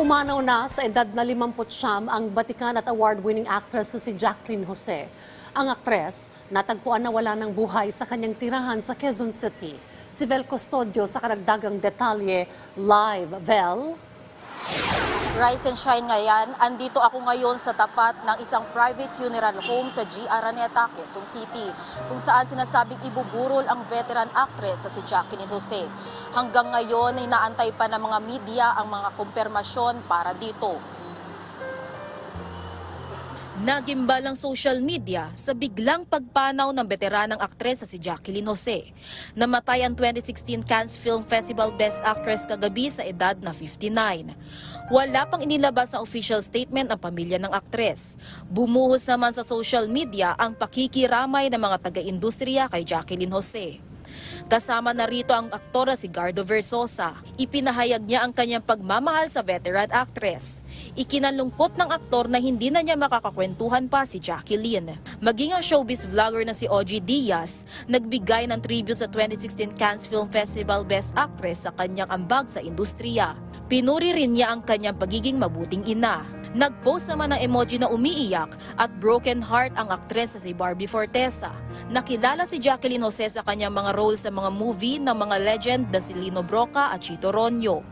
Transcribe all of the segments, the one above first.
Pumanaw na sa edad na 50 ang Batikan at award-winning actress na si Jacqueline Jose. Ang aktres, natagpuan na wala ng buhay sa kanyang tirahan sa Quezon City. Si Vel Custodio sa karagdagang detalye, live. Vel? Rise and shine ngayon, andito ako ngayon sa tapat ng isang private funeral home sa G. Araneta, Quezon City, kung saan sinasabing ibuburol ang veteran actress sa si Jacqueline Jose. Hanggang ngayon, inaantay pa ng mga media ang mga kumpirmasyon para dito. Nagimbal ang social media sa biglang pagpanaw ng veteranang aktres na si Jacqueline Jose. Namatay ang 2016 Cannes Film Festival Best Actress kagabi sa edad na 59. Wala pang inilabas na official statement ang pamilya ng aktres. Bumuhos naman sa social media ang pakikiramay ng mga taga-industriya kay Jacqueline Jose. Kasama na rito ang aktora si Gardo Versosa. Ipinahayag niya ang kanyang pagmamahal sa veteran actress. Ikinalungkot ng aktor na hindi na niya makakakwentuhan pa si Jacqueline. Maging ang showbiz vlogger na si Ogie Diaz, nagbigay ng tribute sa 2016 Cannes Film Festival Best Actress sa kanyang ambag sa industriya. Pinuri rin niya ang kanyang pagiging mabuting ina. Nag-post naman ng emoji na umiiyak at broken heart ang aktres na si Barbie Fortesa. Nakilala si Jacqueline Jose sa kanyang mga roles sa mga movie ng mga legend na si Lino Broca at Chito Ronyo.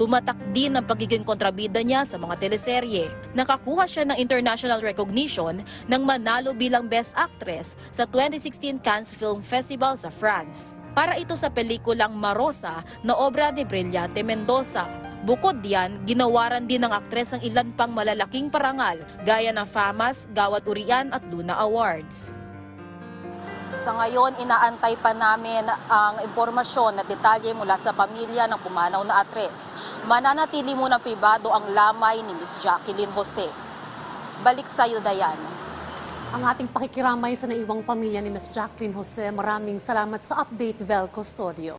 Tumatak din ang pagiging kontrabida niya sa mga teleserye. Nakakuha siya ng international recognition nang manalo bilang Best Actress sa 2016 Cannes Film Festival sa France. Para ito sa pelikulang Marosa na obra ni Brillante Mendoza. Bukod diyan, ginawaran din ng aktres ang ilan pang malalaking parangal gaya ng FAMAS, Gawad Urian at Luna Awards. Sa ngayon, inaantay pa namin ang impormasyon at detalye mula sa pamilya ng pumanaw na atres. Mananatili muna pribado ang lamay ni Miss Jacqueline Jose. Balik sa iyo, Dayan. Ang ating pakikiramay sa naiwang pamilya ni Ms. Jacqueline Jose. Maraming salamat sa update, Vel Custodio.